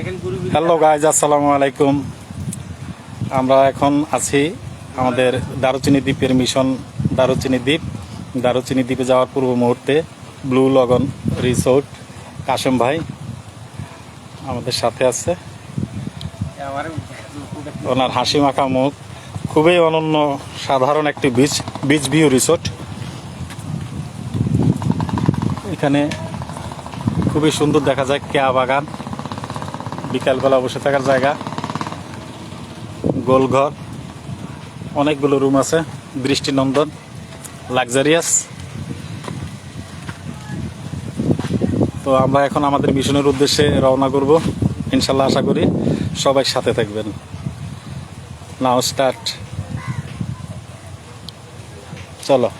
Hello guys আসসালামু আলাইকুম। আমরা এখন আছি আমাদের দারুচিনি দ্বীপের মিশন দারুচিনি দ্বীপ। দারুচিনি দ্বীপে যাওয়ার পূর্ব মুহূর্তে ব্লু লগন রিসোর্ট কাশেম ভাই আমাদের সাথে আছে। ওনার হাসি মাখা মুখ, খুবই অনন্য, সাধারণ একটি বিচ বিচ ভিউ রিসোর্ট এখানে খুবই সুন্দর দেখা যায় কেয়া বাগান। বিকালবেলা বসে থাকার জায়গা। গোলঘর। অনেকগুলো রুম আছে। দৃষ্টিনন্দন। লাক্সারিয়াস তো আমরা এখন আমাদের মিশনের উদ্দেশ্যে রওনা করব। ইনশাল্লাহ আশা করি সবাই সাথে থাকবেন। নাও স্টার্ট চলো।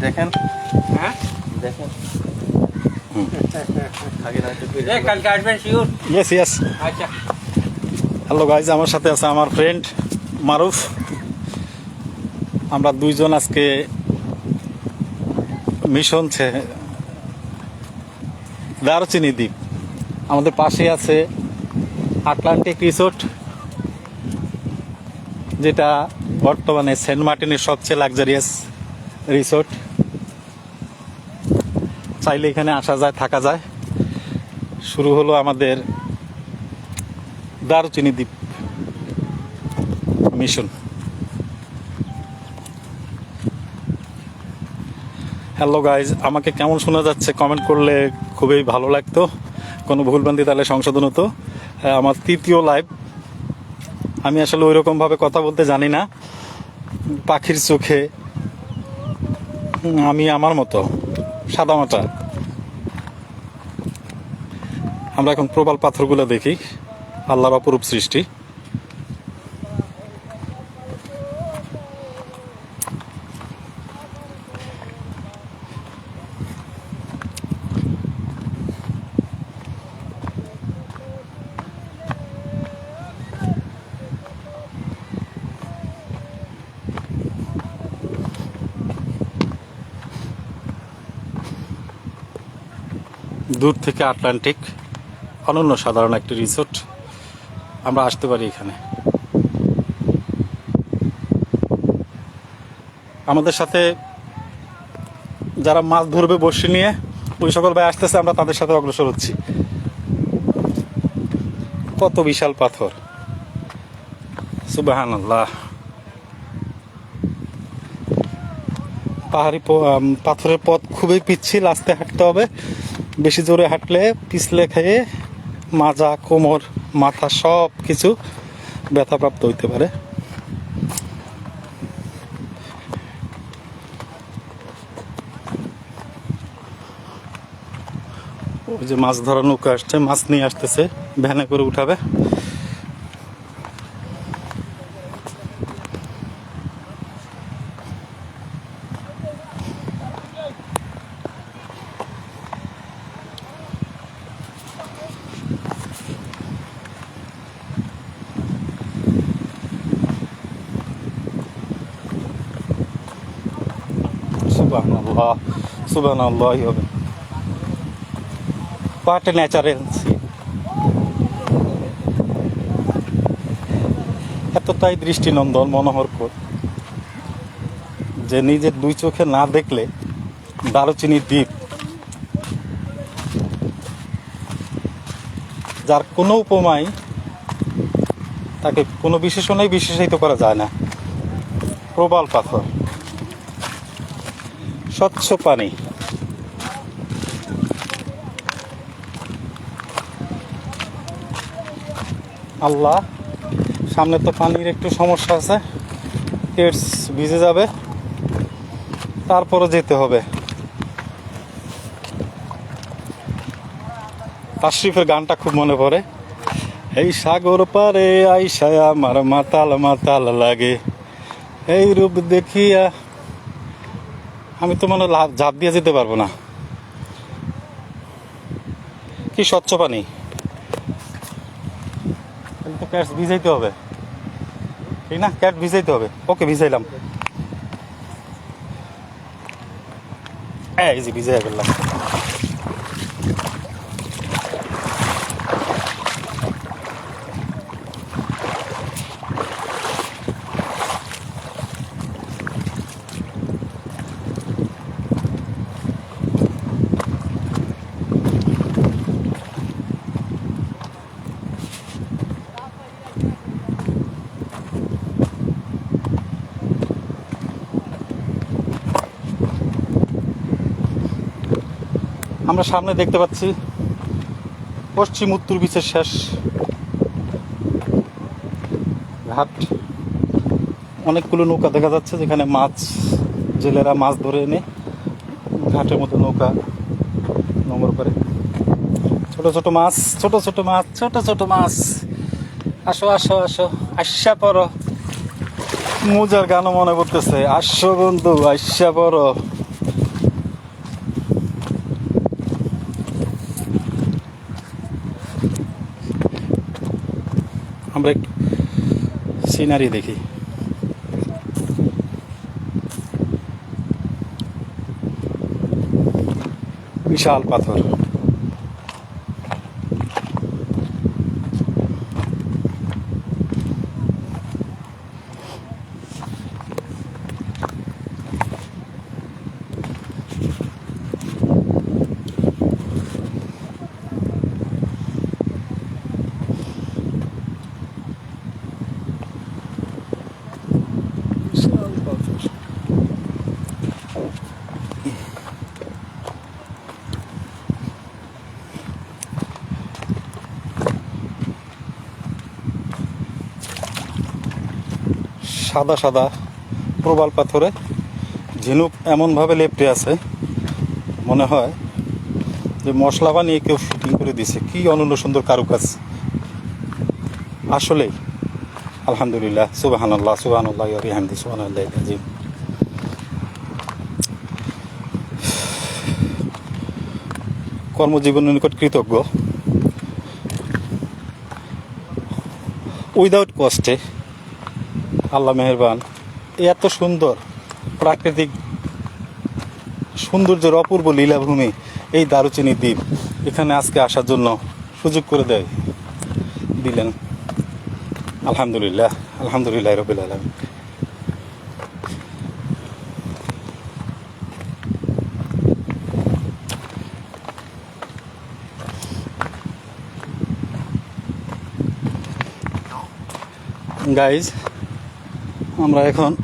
দেখেন। হ্যাঁ? দেখেন। ইয়েস ইয়েস আচ্ছা। হ্যালো গাইজ আমার সাথে আছে আমার ফ্রেন্ড মারুফ। আমরা দুইজন আজকে মিশন ছে দারুচিনি দ্বীপ। আমাদের পাশে আছে আটলান্টিক রিসোর্ট যেটা বর্তমানে সেন্ট মার্টিনের সবচেয়ে লাক্সারিয়াস রিসোর্ট চাইলে এখানে আসা যায়, থাকা যায়। শুরু হলো আমাদের দারুচিনি দ্বীপ মিশন। হ্যালো গাইজ আমাকে কেমন শোনা যাচ্ছে? কমেন্ট করলে খুবই ভালো লাগতো। কোনো ভুলভ্রান্তি তাহলে সংশোধন হতো। আমার তৃতীয় লাইভ আমি আসলে ওই রকমভাবে কথা বলতে জানি না। পাখির চোখে আমি আমার মতো। সাদামাটা আমরা এখন প্রবাল পাথরগুলো দেখি আল্লাহর অপরূপ সৃষ্টি। দূর থেকে আটলান্টিক, অনন্য সাধারণ একটি রিসোর্ট। আমরা আসতে পারি এখানে। আমাদের সাথে যারা মাছ ধরবে বসে নিয়ে, ওই সকল ভাই আসতেছে, আমরা তাদের সাথে অগ্রসর হচ্ছি। কত বিশাল পাথর। সুবাহান আল্লাহ পাহাড়ি পাথরের পথ খুবই পিচ্ছিল, আস্তে হাঁটতে হবে। বেশি জোরে হাঁটলে পিছলে খেয়ে মাজা, কোমর, মাথা সব কিছু ব্যথাপ্রাপ্ত হইতে পারে। ওই যে মাছ ধরা নৌকা আসছে, মাছ নিয়ে আসতেছে, ভ্যানে করে উঠাবে। সুবাহ আল্লাহ সুবাহ আল্লাহ হবে এ ন্যাচারাল এতটাই দৃষ্টিনন্দন মনোহরকর যে নিজের দুই চোখে না দেখলে দারুচিনি দ্বীপ। যার কোনো উপমাই তাকে কোনো বিশেষণেই বিশেষিত করা যায় না। প্রবাল পাথর। স্বচ্ছ পানি। আল্লাহ, সামনে তো পানির একটু সমস্যা আছে। পেটস ভিজে যাবে। তারপরে যেতে হবে। তাশরিফের গানটা খুব মনে পড়ে। এই সাগর পারে আইসায় আমার মাতাল মাতাল লাগে। এই রূপ দেখিয়া আমি তো মানে ঝাঁপ দিয়ে যেতে পারব না। কি স্বচ্ছ পানি? তো ক্যাট ভিজাইতে হবে। ঠিক না? ক্যাট ভিজাইতে হবে। ওকে, ভিজাইলাম। হ্যাঁ যে ভিজাই গেলাম আমরা সামনে দেখতে পাচ্ছি পশ্চিম উত্তর বিচের শেষ ঘাট। অনেকগুলো নৌকা দেখা যাচ্ছে যেখানে মাছ, জেলেরা মাছ ধরে এনে ঘাটের মতো নৌকা নোংর করে। ছোট ছোট মাছ, ছোট ছোট মাছ, ছোট ছোট মাছ। আসো আসো আসো আশা পর মোজার গানও মনে পড়তেছে। আসো বন্ধু আশা পড়ো আমরা একটু সিনারি দেখি। বিশাল পাথর বিশাল পাথর সাদা সাদা প্রবাল পাথরে ঝিনুক এমনভাবে লেপটে আছে, মনে হয় যে মশলা বানিয়ে কেউ ফিটিং করে দিছে। কি অনন্য সুন্দর কারুকাজ। আসলেই, আলহামদুলিল্লাহ সুবাহান আল্লাহ সুবাহান আল্লাহ হামদি সুবাহান আল্লাহ আজিম কর্মজীবনের নিকট কৃতজ্ঞ। উইদাউট কস্টে আল্লাহ মেহরবান এত সুন্দর প্রাকৃতিক সৌন্দর্যের অপূর্ব লীলাভূমি এই দারুচিনি দ্বীপ। এখানে আজকে আসার জন্য সুযোগ করে দেয়, দিলেন। আলহামদুলিল্লাহ আলহামদুলিল্লাহ রবিল আলম গাইজ আমরা এখন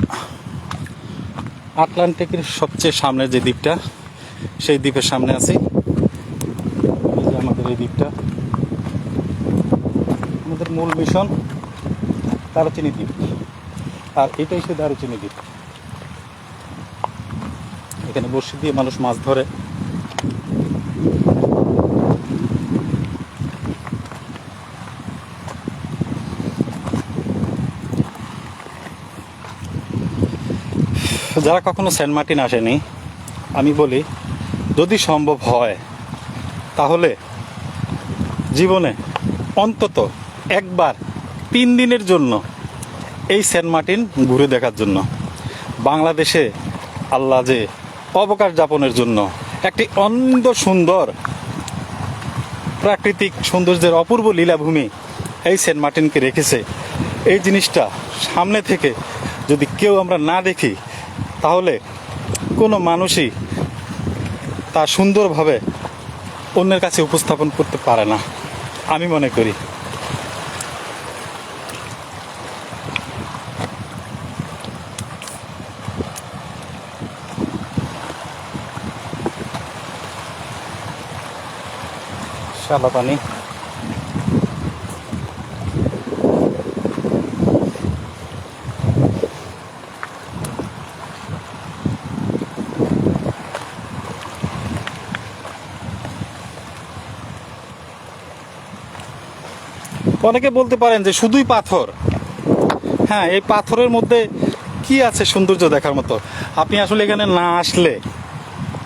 আটলান্টিকের সবচেয়ে সামনের যে দ্বীপটা, সেই দ্বীপের সামনে আছি। এই যে আমাদের এই দ্বীপটা। আমাদের মূল মিশন দারুচিনি দ্বীপ। আর এটাই সে দারুচিনি দ্বীপ। এখানে বসে দিয়ে মানুষ মাছ ধরে। যারা কখনো সেন্ট মার্টিন আসেনি, আমি বলি, যদি সম্ভব হয়, তাহলে জীবনে অন্তত একবার তিন দিনের জন্য এই সেন্ট মার্টিন ঘুরে দেখার জন্য। বাংলাদেশে আল্লাহ যে অবকাশ যাপনের জন্য একটি অন্ধ সুন্দর প্রাকৃতিক সৌন্দর্যের অপূর্ব লীলাভূমি এই সেন্ট মার্টিনকে রেখেছে। এই জিনিসটা সামনে থেকে যদি কেউ আমরা না দেখি তাহলে কোনো মানুষই তা সুন্দরভাবে অন্যের কাছে উপস্থাপন করতে পারে না, আমি মনে করি। শালা পানি। অনেকে বলতে পারেন যে শুধুই পাথর। হ্যাঁ এই পাথরের মধ্যে কি আছে সৌন্দর্য দেখার মতো? আপনি আসলে এখানে না আসলে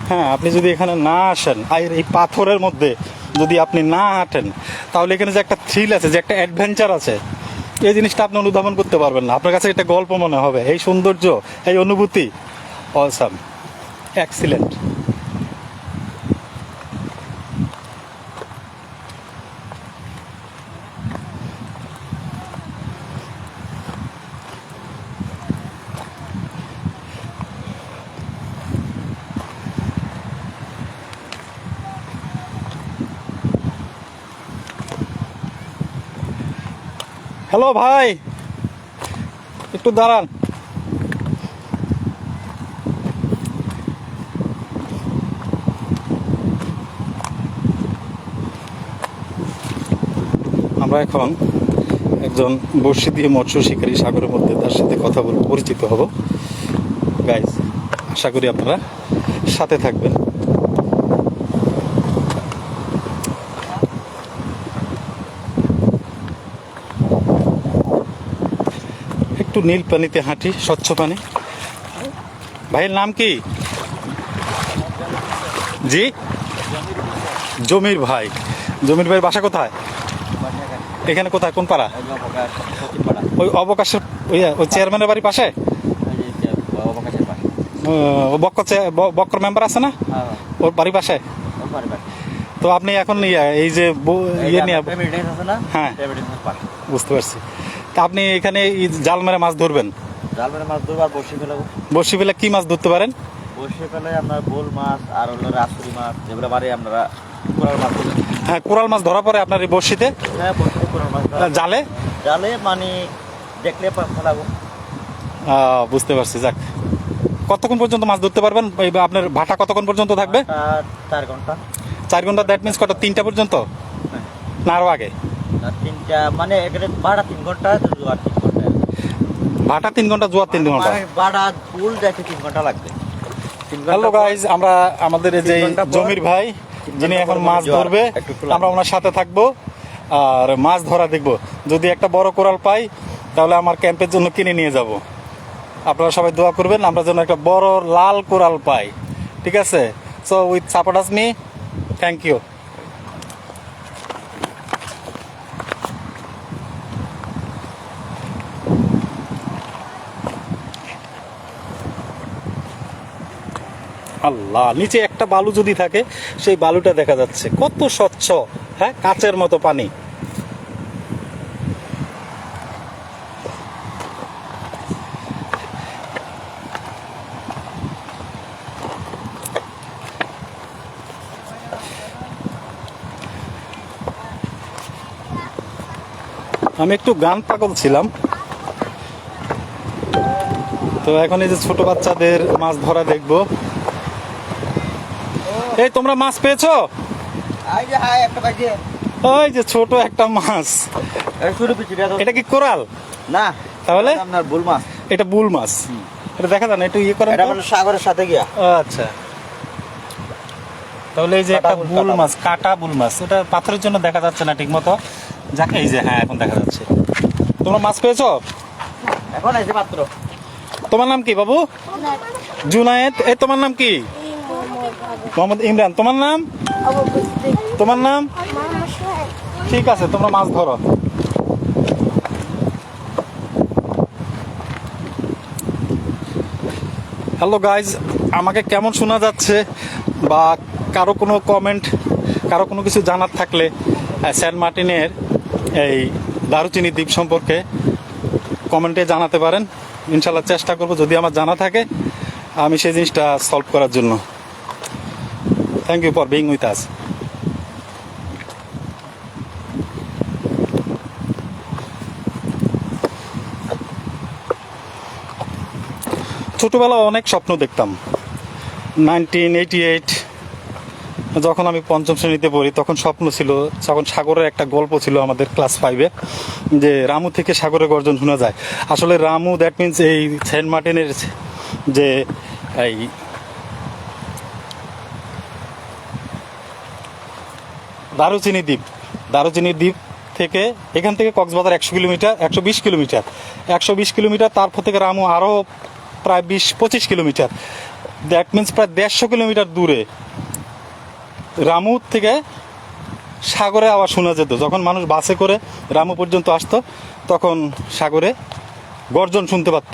হ্যাঁ আপনি যদি এখানে না আসেন, আর এই পাথরের মধ্যে যদি আপনি না হাঁটেন, তাহলে এখানে যে একটা থ্রিল আছে, যে একটা অ্যাডভেঞ্চার আছে, এই জিনিসটা আপনি অনুধাবন করতে পারবেন না। আপনার কাছে এটা গল্প মনে হবে, এই সৌন্দর্য, এই অনুভূতি অসাম এক্সিলেন্ট হ্যালো ভাই। একটু দাঁড়ান। আমরা এখন একজন বর্ষি দিয়ে মৎস্য শিকারী সাগরের মধ্যে তার সাথে কথা বলব, পরিচিত হব। গাইজ আশা করি আপনারা সাথে থাকবেন। একটু নীল পানিতে হাঁটি স্বচ্ছ পানি। ভাইয়ের নাম কি? জি? জমির ভাই। জমির ভাই বাসা কোথায়? এখানে কোথায়? কোন পাড়া? ওই অবকাশের ওই চেয়ারম্যানের বাড়ির পাশে? ও বক্কর চে- ব- বক্কর মেম্বার আছে না? ওর বাড়ির পাশে? তো আপনি এখন এই যে ইয়ে নিয়ে হ্যাঁ। বুঝতে পারছি। আপনি এখানে জাল মেরে মাছ ধরবেন? জাল মেরে মাছ ধরবো আর বসে ফেলাবো। বসি ফেলে কি মাছ ধরতে পারেন? বসে ফেলে আপনার বোল মাছ আর হলো রাসুরি মাছ যেগুলো বাড়ি আপনারা কোরাল মাছ। হ্যাঁ কোরাল মাছ ধরা পড়ে আপনার এই বসিতে হ্যাঁ বসে কোরাল মাছ জালে? জালে মানে দেখলে ফেলাবো। বুঝতে পারছি যাক। কতক্ষণ পর্যন্ত মাছ ধরতে পারবেন? আপনার ভাটা কতক্ষণ পর্যন্ত থাকবে? আর চার ঘণ্টা। চার ঘণ্টা দ্যাট মিনস কত তিনটা পর্যন্ত? না আরও আগে? আর মানে এখানে বাড়া তিন ঘণ্টা জোয়ার তিন ঘণ্টা। ভাটা তিন ঘণ্টা জোয়ার তিন ঘণ্টা? মানে বাড়া ফুল দেখে তিন ঘণ্টা লাগবে। হ্যালো গাইজ আমরা আমাদের এই যে জমির ভাই যিনি এখন মাছ ধরবে। আমরা ওনার সাথে থাকব আর মাছ ধরা দেখব। যদি একটা বড় কোরাল পাই তাহলে আমার ক্যাম্পের জন্য কিনে নিয়ে যাব। আপনারা সবাই দোয়া করবেন আমরা যেন একটা বড় লাল কোরাল পাই। ঠিক আছে? So with support us me thank you আল্লাহ নিচে একটা বালু যদি থাকে, সেই বালুটা দেখা যাচ্ছে। কত স্বচ্ছ হ্যাঁ? কাচের মতো পানি। আমি একটু গান পাগল ছিলাম। তো এখন এই যে ছোট বাচ্চাদের মাছ ধরা দেখব। এই তোমরা মাছ পেয়েছ? এই যে হাই একটা বাজে ওই যে ছোট একটা মাছ। এই এটা কি কোরাল? না তাহলে? আপনার বুল মাছ। এটা বুল মাছ। এটা দেখা যায় না একটু ইয়ে করেন এটা। মানে সাগরের সাথে গিয়া। আচ্ছা। তাহলে এই যে একটা বুল, মাছ কাটা বুল মাছ। এটা পাথরের জন্য দেখা যাচ্ছে না ঠিক মতো যাকে এই যে হ্যাঁ এখন দেখা যাচ্ছে। তোমরা মাছ পেয়েছ? এখন এসে মাত্র তোমার নাম কি বাবু? জুনায়েদ। এই তোমার নাম কি? মোহাম্মদ ইমরান তোমার নাম? তোমার নাম? ঠিক আছে তোমরা মাছ ধরো। হ্যালো গাইজ আমাকে কেমন শোনা যাচ্ছে বা কারও কোনো কমেন্ট কারও কোনো কিছু জানার থাকলে সেন্ট মার্টিনের এই দারুচিনি দ্বীপ সম্পর্কে কমেন্টে জানাতে পারেন। ইনশাল্লাহ চেষ্টা করব যদি আমার জানা থাকে আমি সেই জিনিসটা সলভ করার জন্য। Thank you for being with us ছোটবেলায় অনেক স্বপ্ন দেখতাম। নাইনটিন এইটি এইট যখন আমি পঞ্চম শ্রেণীতে পড়ি, তখন স্বপ্ন ছিল, তখন সাগরের একটা গল্প ছিল আমাদের ক্লাস ফাইভে যে রামু থেকে সাগরের গর্জন শোনা যায়। আসলে রামু দ্যাট মিনস এই সেন্ট মার্টিনের যে এই দারুচিনি দ্বীপ। দারুচিনি দ্বীপ থেকে এখান থেকে কক্সবাজার একশো কিলোমিটার, একশো বিশ কিলোমিটার। একশো বিশ কিলোমিটার তারপর থেকে রামু আরও প্রায় বিশ, পঁচিশ কিলোমিটার। দ্যাট মিন্স প্রায় দেড়শো কিলোমিটার দূরে। রামু থেকে সাগরে আওয়াজ শোনা যেত। যখন মানুষ বাসে করে রামু পর্যন্ত আসতো, তখন সাগরে গর্জন শুনতে পারত।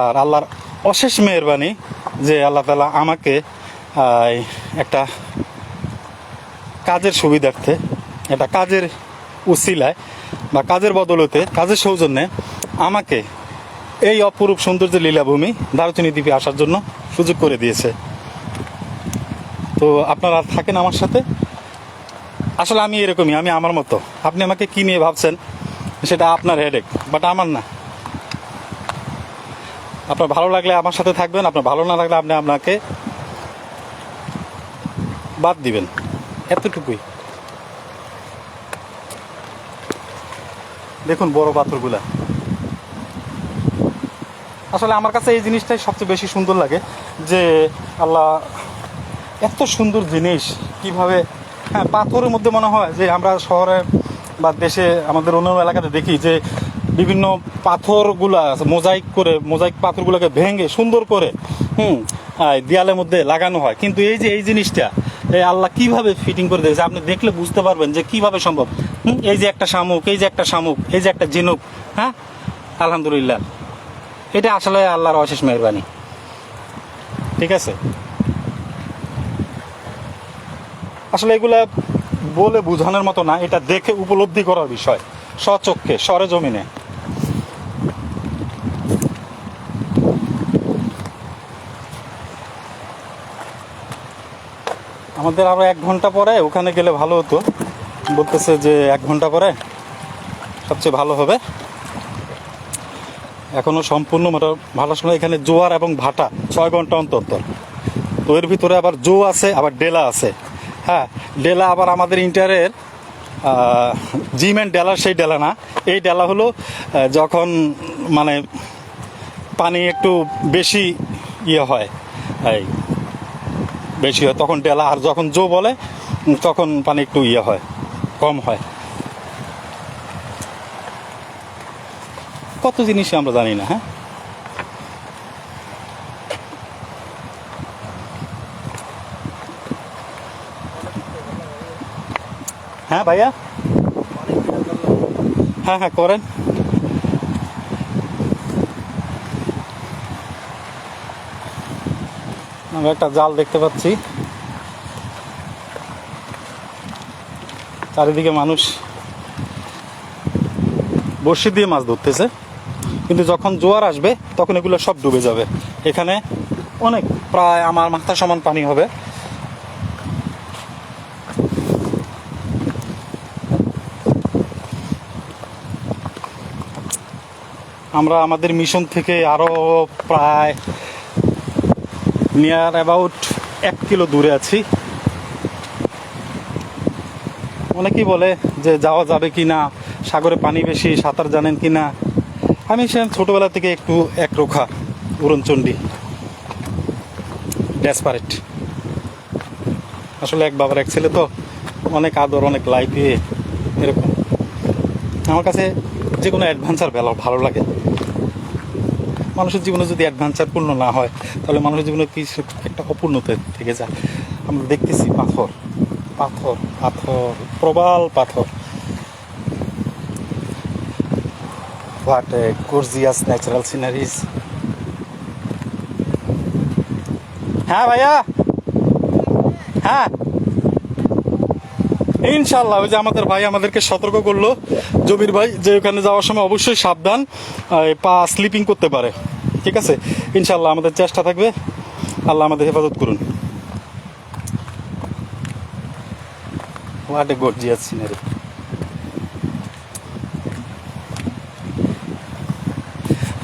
আর আল্লাহর অশেষ মেহরবানি যে আল্লাহ তালা আমাকে একটা কাজের সুবিধার্থে একটা কাজের উসিলায় বা কাজের বদলতে, কাজের সৌজন্যে আমাকে এই অপরূপ সৌন্দর্য লীলাভূমি দারুচিনি দ্বীপে আসার জন্য সুযোগ করে দিয়েছে। তো আপনারা থাকেন আমার সাথে? আসলে আমি এরকমই, আমি আমার মতো। আপনি আমাকে কি নিয়ে ভাবছেন? সেটা আপনার হেডেক বাট আমার না। আপনার ভালো লাগলে আমার সাথে থাকবেন, আপনার ভালো না লাগলে আপনি আপনাকে বাদ দিবেন। এতটুকুই। দেখুন বড় পাথরগুলা। আসলে আমার কাছে এই জিনিসটাই সবচেয়ে বেশি সুন্দর লাগে যে আল্লাহ এত সুন্দর জিনিস কীভাবে হ্যাঁ পাথরের মধ্যে মনে হয় যে আমরা শহরে বা দেশে, আমাদের অন্য এলাকাতে দেখি যে বিভিন্ন পাথরগুলা, মোজাইক করে, মোজাইক পাথরগুলোকে ভেঙে সুন্দর করে, হুম দেয়ালের মধ্যে লাগানো হয়। কিন্তু এই যে এই জিনিসটা এই আল্লাহ কীভাবে ফিটিং করে দিয়েছে? আপনি দেখলে বুঝতে পারবেন যে কীভাবে সম্ভব। হুম, এই যে একটা শামুক এই যে একটা শামুক এই যে একটা ঝিনুক হ্যাঁ? আলহামদুলিল্লাহ। এটা আসলে আল্লাহর অশেষ মেহরবানি। ঠিক আছে? আসলে এগুলা বলে বোঝানোর মতো না এটা দেখে উপলব্ধি করার বিষয়। স্বচক্ষে সরে আমাদের আরও এক ঘণ্টা পরে ওখানে গেলে ভালো হতো। বলতেছে যে এক ঘণ্টা পরে সবচেয়ে ভালো হবে। এখনও সম্পূর্ণ ভালো সময় এখানে জোয়ার এবং ভাটা ছয় ঘণ্টা অন্তর তো। এর ভিতরে আবার জো আছে, আবার ডেলা আছে। হ্যাঁ ডেলা আবার আমাদের ইন্টারের জিম অ্যান্ড ডেলার সেই ডেলা না। এই ডেলা হলো যখন মানে পানি একটু বেশি ইয়ে হয়, এই বেশি হয়, তখন ডেলা আর যখন জো বলে, তখন পানি একটু ইয়ে হয়, কম হয়। কত জিনিসই আমরা জানি না হ্যাঁ? হ্যাঁ ভাইয়া? হ্যাঁ হ্যাঁ করেন। আমরা একটা জাল দেখতে পাচ্ছি। চারিদিকে মানুষ বড়শি দিয়ে মাছ ধরতেছে। কিন্তু যখন জোয়ার আসবে, তখন এগুলো সব ডুবে যাবে। এখানে অনেক, প্রায় আমার মাথা সমান পানি হবে। আমরা আমাদের মিশন থেকে আরও প্রায় নিয়ার অ্যাবাউট এক কিলো দূরে আছি। অনেকেই বলে যে যাওয়া যাবে কি না সাগরে পানি বেশি, সাঁতার জানেন কি না আমি সে ছোটবেলা থেকে একটু একরোখা, উড়নচণ্ডী। ড্যাসপারেট আসলে এক বাবার এক ছেলে তো, অনেক আদর, অনেক লাইফ এরকম। আমার কাছে যে কোনো অ্যাডভেঞ্চার ভালো ভালো লাগে। মানুষের জীবনে যদি অ্যাডভেঞ্চার পূর্ণ না হয়, তাহলে মানুষের জীবনে কিছু একটা অপূর্ণতা থেকে যায়। আমরা দেখতেছি পাথর পাথর পাথর, প্রবাল পাথর। হোয়াট গর্জিয়াস ন্যাচারাল সিনারিজ হ্যাঁ ভাইয়া? হ্যাঁ? ইনশাল্লাহ ওই যে আমাদের ভাই আমাদেরকে সতর্ক করল। জমির ভাই, যে ওখানে যাওয়ার সময় অবশ্যই সাবধান পা স্লিপিং করতে পারে। ঠিক আছে? ইনশাল্লাহ আমাদের চেষ্টা থাকবে। আল্লাহ আমাদের হেফাজত করুন। হোয়াট এ গর্জিয়াস সিনারি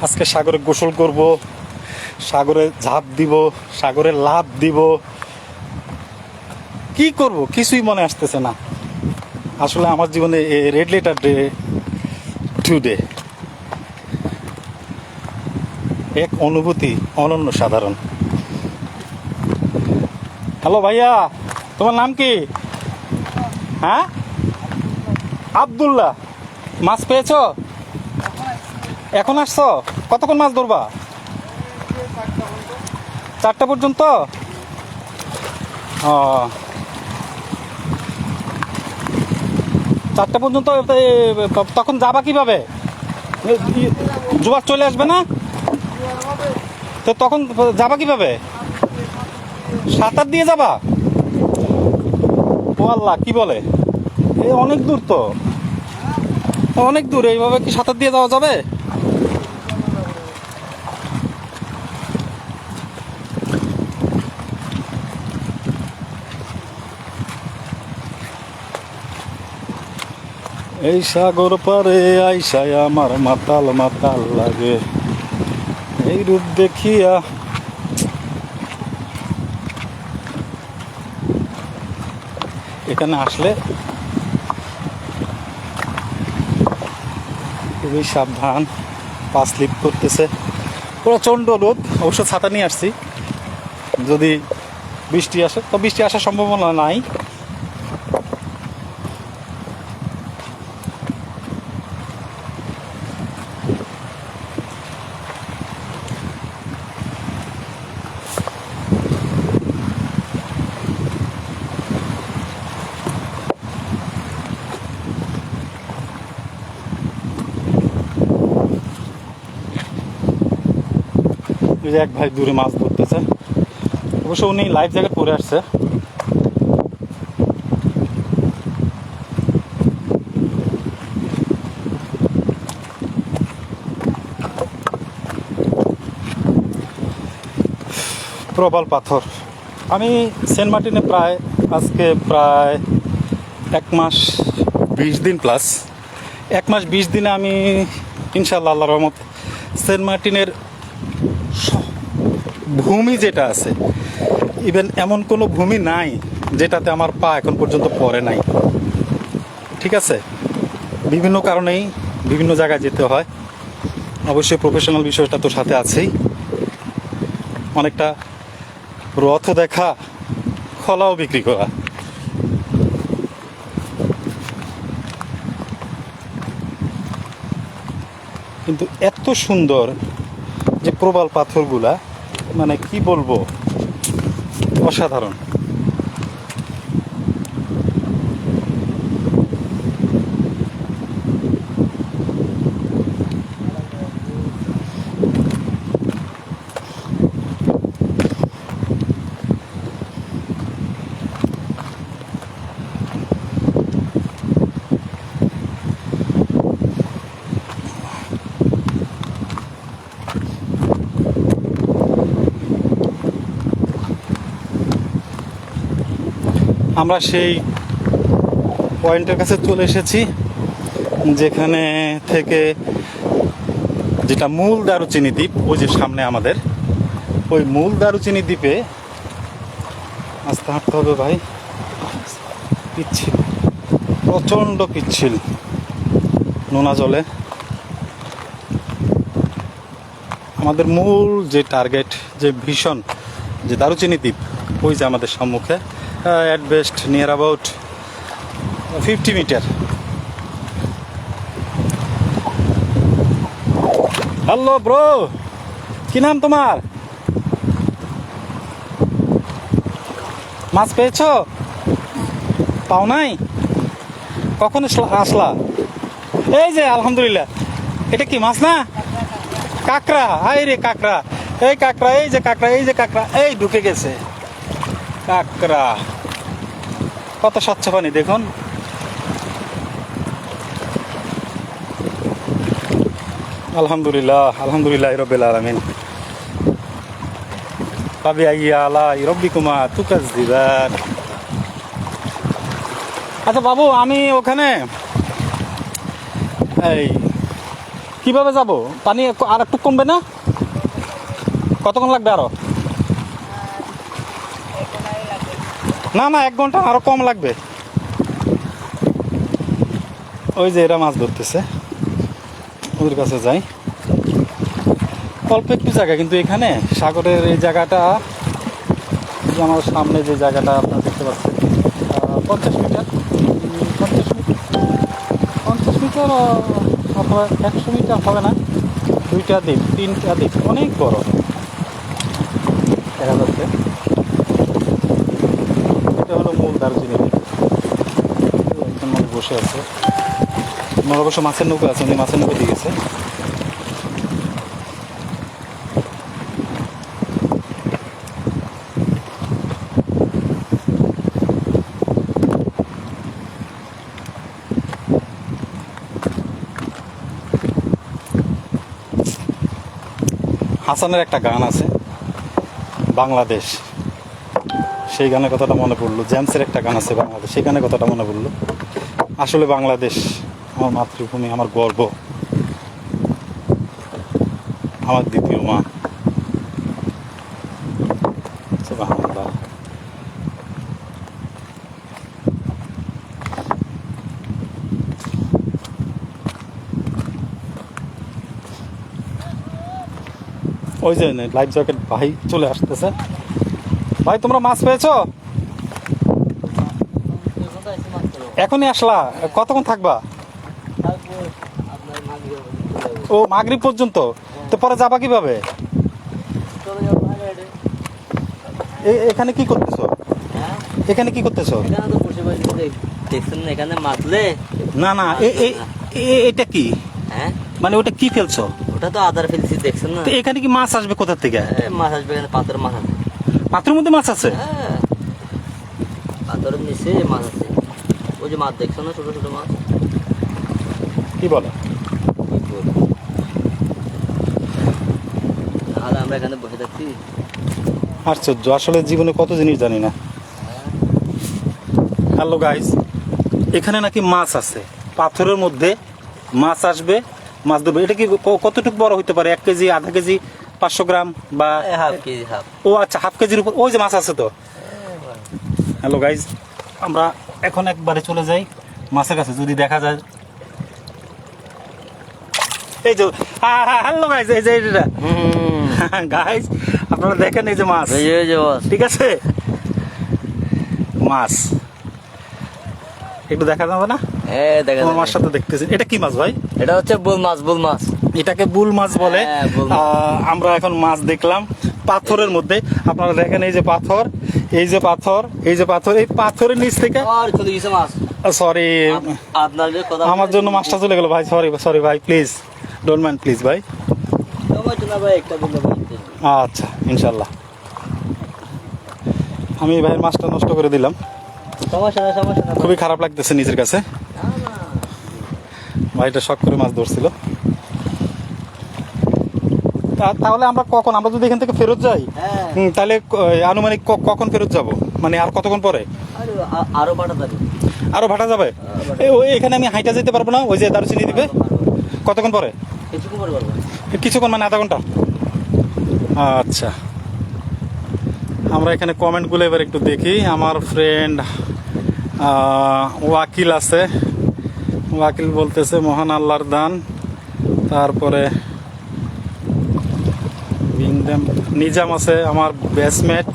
আজকে সাগরে গোসল করব, সাগরে ঝাঁপ দিব, সাগরে লাভ দিব। কি করব? কিছুই মনে আসতেছে না। আসলে আমার জীবনে রেড লেটার ডে টুডে এক অনুভূতি অনন্য সাধারণ। হ্যালো ভাইয়া, তোমার নাম কি? হ্যাঁ? আব্দুল্লাহ, মাছ পেয়েছ? এখন আসছো? কতক্ষণ মাছ ধরবা? চারটা পর্যন্ত? ও চারটা পর্যন্ত তখন যাবা কীভাবে? জুয়ার চলে আসবে না? তো তখন যাবা কীভাবে? সাঁতার দিয়ে যাবা? ও আল্লাহ, কি বলে? এই অনেক দূর তো। অনেক দূর, এইভাবে কি সাঁতার দিয়ে যাওয়া যাবে? এই সাগর পারে আইসায় আমার মাতাল মাতাল লাগে। এই রূপ দেখিয়া এখানে আসলে খুবই সাবধান, পা স্লিপ করতেছে। প্রচণ্ড রোদ, অবশ্য ছাতা নিয়ে আসছি। যদি বৃষ্টি আসে, তো বৃষ্টি আসার সম্ভাবনা নাই। যে এক ভাই দূরে মাছ ধরতেছে। অবশ্য উনি লাইফ জ্যাকেট পরে আসছে। প্রবল পাথর। আমি সেন্ট মার্টিনে প্রায় আজকে প্রায় এক মাস বিশ দিন প্লাস এক মাস বিশ দিনে আমি ইনশাল্লাহ আল্লাহ রহমত সেন্ট মার্টিনের ভূমি যেটা আছে ইভেন এমন কোনো ভূমি নাই যেটাতে আমার পা এখন পর্যন্ত পড়ে নাই। ঠিক আছে? বিভিন্ন কারণেই বিভিন্ন জায়গায় যেতে হয়। অবশ্যই প্রফেশনাল বিষয়টা তো সাথে আছেই। অনেকটা রথ দেখা, খলাও বিক্রি করা। কিন্তু এত সুন্দর যে প্রবাল পাথরগুলা মানে কি বলব? অসাধারণ। আমরা সেই পয়েন্টের কাছে চলে এসেছি, যেখানে থেকে যেটা মূল দারুচিনি দ্বীপ, ওই যে সামনে আমাদের, ওই মূল দারুচিনি দ্বীপে আস্তে হাঁটতে হবে ভাই। পিচ্ছিল, প্রচণ্ড পিচ্ছিল নোনা জলে। আমাদের মূল যে টার্গেট, যে ভীষণ যে দারুচিনি দ্বীপ, ওই যে আমাদের সম্মুখে। At best near about fifty metre hello bro কি নাম তোমার? মাছ পেয়েছ? পাও নাই? কখন আসলা- এই যে, আলহামদুলিল্লাহ। এটা কি মাছ না? কাকড়া। হাই রে কাকড়া। এই কাকড়া, এই যে কাকড়া, এই যে কাকড়া, এই ঢুকে গেছে। কাকড়া। কত স্বচ্ছ পানি, দেখুন। আলহামদুলিল্লাহ আলহামদুলিল্লাহ রবিল আলমিন। পাবি আইয়া আলা রব্বিকুমা তুকাজ দিবার আচ্ছা বাবু, আমি ওখানে এই কীভাবে যাব? পানি আর একটু কমবে না? কতক্ষণ লাগবে আরও? না না, এক ঘণ্টা আরও কম লাগবে। ওই যে এরা মাছ ধরতেছে। ওদের কাছে যাই। অল্প একটু জায়গা, কিন্তু এখানে সাগরের এই জায়গাটা আমার সামনে যে জায়গাটা আপনারা দেখতে পাচ্ছেন পঞ্চাশ মিটার। পঞ্চাশ মিটার পঞ্চাশ মিটার অথবা একশো মিটার হবে না। দুইটা দ্বীপ, তিনটা দ্বীপ, অনেক বড় দেখা যাচ্ছে দ্বীপ একজন মানুষ বসে আছে। আমার অবশ্য মাছের নৌকা আছে, উনি মাছের নৌকা দিয়ে গেছে। হাসানের একটা গান আছে, বাংলাদেশ। সেই গানের কথাটা মনে পড়ল। জেমসের একটা গান আছে বাংলাদেশ, সেই গানের কথাটা মনে পড়ল। আসলে বাংলাদেশ আমার মাতৃভূমি, আমার গর্ব। আমার দ্বিতীয় মা। ওই যে লাইফ জ্যাকেট ভাই চলে আসতেছে। ভাই তোমরা মাছ পেয়েছ? এখনই আসলা? কতক্ষণ থাকবা? ও মাগরিব পর্যন্ত। তো পরে যাবা কীভাবে? এখানে কি করতেছো? এখানে কি করতেছো? এখানে মাতলে না না এটা কি? হ্যাঁ মানে ওটা কি ফেলছো? ওটা তো আদার ফেলছি দেখছেন না? এখানে কি মাছ আসবে কোথা থেকে? মাছ আসবে এখানে পাথর মাছ আছে পাত্রের মধ্যে মাছ আছে? হ্যাঁ। পাথরের নিচে মাছ আছে। ওই যে মাছ দেখছ না ছোট ছোট মাছ? কি বলে? তাহলে আমরা এখানে বসে থাকছি। আশ্চর্য আসলে জীবনে কত জিনিস জানি না। হ্যালো গাইস এখানে নাকি মাছ আছে। পাথরের মধ্যে মাছ আসবে মাছ ধরবে। এটা কি ক- কতটুকু বড় হতে পারে? এক কেজি আধা কেজি? পাঁচশো গ্রাম বা হাফ কেজি হাফ। ও আচ্ছা হাফ কেজির উপর ওই যে মাছ আছে তো। হ্যালো গাইজ আমরা এখন একবারে চলে যাই মাছের কাছে যদি দেখা যায়। এই যে হ্যালো গাইজ এই যে এটা গাইজ আপনারা দেখেন এই যে মাছ। এই যে মাছ। ঠিক আছে? মাছ। একটু দেখা যাবে না? এ দেখা। মাছটা তো দেখতেছি। এটা কি মাছ ভাই? এটা হচ্ছে বুল মাছ বুল মাছ এটাকে বুল মাছ বলে। হ্যাঁ, আমরা এখন মাছ দেখলাম পাথরের মধ্যে। আপনারা দেখেন এই যে পাথর এই যে পাথর এই যে পাথর এই পাথরের নিচ থেকে সরি আমার জন্য মাছটা চলে গেল ভাই সরি সরি ভাই প্লিজ ডোন্ট মাইন্ড প্লিজ ভাই। আচ্ছা ইনশাল্লাহ আমি ভাইয়ের মাছটা নষ্ট করে দিলাম। খুবই খারাপ লাগতেছে নিজের কাছে। ভাইটা শখ করে মাছ ধরছিল। তাহলে আমরা কখন? আমরা যদি এখান থেকে ফেরত যাই হ্যাঁ। তাহলে আনুমানিক কখন ফেরত যাব? মানে আর কতক্ষণ পরে? আরে আরও পাঠা যাবে? আরও ভাটা যাবে ওই এখানে আমি হাইটা যেতে পারব না ওই যে দারুচিনি দিবে। কতক্ষণ পরে? কিছুক্ষণ মানে আধা ঘণ্টা? আচ্ছা। আমরা এখানে কমেন্টগুলো এবার একটু দেখি। আমার ফ্রেন্ড ওয়াকিল আছে। ওয়াকিল বলতেছে মহান আল্লাহর দান। তারপরে নিজাম আছে আমার ব্যাচমেট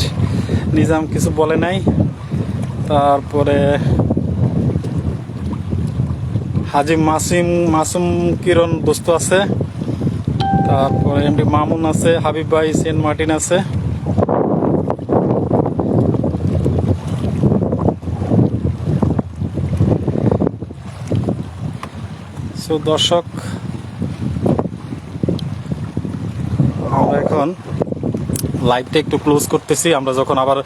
নিজাম কিছু বলে নাই। তারপরে হাজি মাসিম, মাসুম কিরণ দোস্ত আছে। তারপরে এমডি মামুন আছে, হাবিব ভাই, সেন্ট মার্টিন আছে। সো দর্শক আমরা এখন লাইভটা একটু ক্লোজ করতেছি। আমরা যখন আবার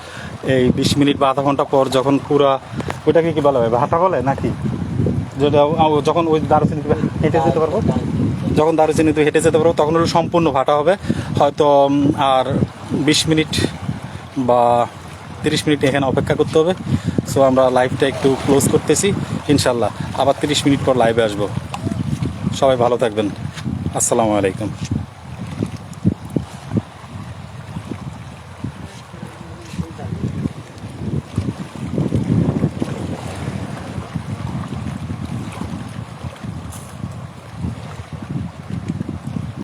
এই বিশ মিনিট বা আধা ঘণ্টা পর যখন পুরা ওইটাকে কি বলা হয়? ভাটা বলে নাকি? যখন ওই দারুচিনি হেঁটে যেতে পারব? যখন দারুচিনিতে হেঁটে যেতে পারব, তখন হলো সম্পূর্ণ ভাটা হবে। হয়তো আর বিশ মিনিট বা তিরিশ মিনিট এখানে অপেক্ষা করতে হবে। সো আমরা লাইভটা একটু ক্লোজ করতেছি। ইনশাল্লাহ আবার তিরিশ মিনিট পর লাইভে আসব। সবাই ভালো থাকবেন। আসসালামু আলাইকুম।